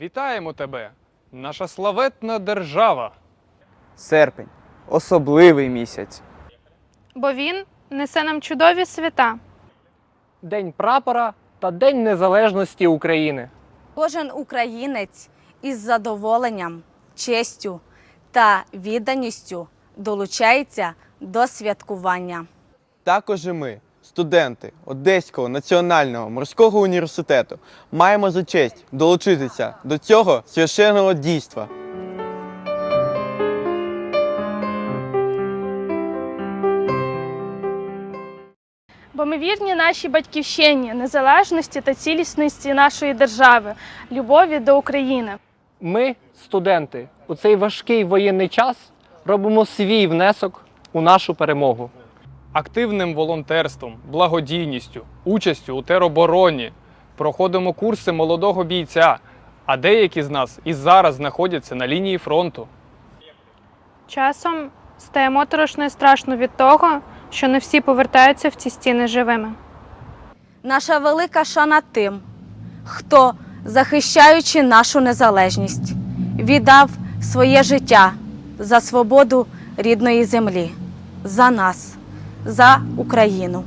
Вітаємо тебе, наша славетна держава. Серпень особливий місяць. бо він несе нам чудові свята. День прапора та День Незалежності України. Кожен українець із задоволенням, честю та відданістю долучається до святкування. Також і ми, студенти Одеського національного морського університету, маємо за честь долучитися до цього священного дійства. Бо ми вірні нашій батьківщині, незалежності та цілісності нашої держави, любові до України. Ми, студенти, у цей важкий воєнний час робимо свій внесок у нашу перемогу. Активним волонтерством, благодійністю, участю у теробороні проходимо курси молодого бійця, а деякі з нас і зараз знаходяться на лінії фронту. Часом стає моторошно і страшно від того, що не всі повертаються в ці стіни живими. Наша велика шана тим, хто, захищаючи нашу незалежність, віддав своє життя за свободу рідної землі, за нас, за Україну.